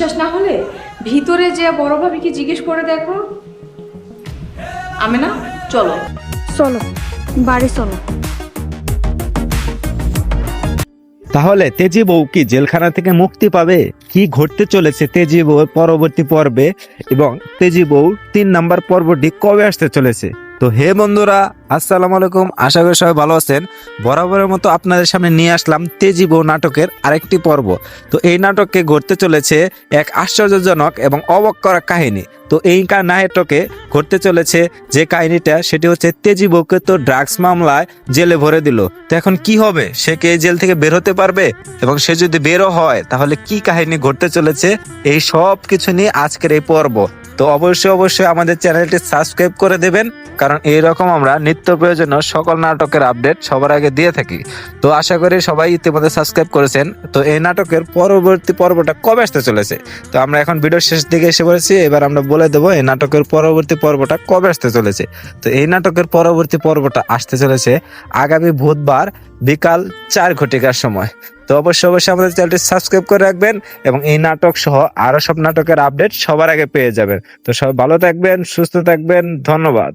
বিশ্বাস না হলে ভিতরে যে বড় ভাবিকে জিজ্ঞেস করে দেখো। আমি না চলো। চলো বাড়ি চলো। তাহলে তেজি বউ কি জেলখানা থেকে মুক্তি পাবে? কি ঘটতে চলেছে তেজি বউয়ের পরবর্তী পর্বে? এবং তেজি বউ তিন নাম্বার পর্বটি কবে আসতে চলেছে? তো হে বন্ধুরা, আসসালামু আলাইকুম। আশা করি সবাই ভালো আছেন। বরাবরের মতো আপনাদের সামনে নিয়ে আসলাম তেজি বউ নাটকের আরেকটি পর্ব। তো এই নাটকে ঘটতে চলেছে এক আশ্চর্যজনক এবং অবাক করা কাহিনী। তো এই নাটকে ঘটতে চলেছে যে কাহিনীটা, সেটি হচ্ছে তেজি বউকে তো ড্রাগস মামলায় জেলে ভরে দিল। তো এখন কি হবে? সে কে জেল থেকে বের হতে পারবে? এবং সে যদি বেরো হয়, তাহলে কি কাহিনী ঘটতে চলেছে? এই সব কিছু নিয়ে আজকের এই পর্ব। তো অবশ্যই অবশ্যই আমাদের চ্যানেলটি সাবস্ক্রাইব করে দেবেন, কারণ এইরকম আমরা নিত্য প্রয়োজনীয় সকল নাটকের আপডেট সবার আগে দিয়ে থাকি। তো আশা করি সবাই ইতিমধ্যে সাবস্ক্রাইব করেছেন। তো এই নাটকের পরবর্তী পর্বটা কবে আসতে চলেছে? তো আমরা এখন ভিডিওর শেষ দিকে এসে পড়েছি, এবার আমরা বলে দেবো এই নাটকের পরবর্তী পর্বটা কবে আসতে চলেছে। তো এই নাটকের পরবর্তী পর্বটা আসতে চলেছে আগামী বুধবার বিকাল চার ঘটিকার সময়। তো অবশ্যই অবশ্যই আমাদের চ্যানেলটি সাবস্ক্রাইব করে রাখবেন এবং এই নাটক সহ আরও সব নাটকের আপডেট সবার আগে পেয়ে যাবেন। তো সবাই ভালো থাকবেন, সুস্থ থাকবেন, ধন্যবাদ।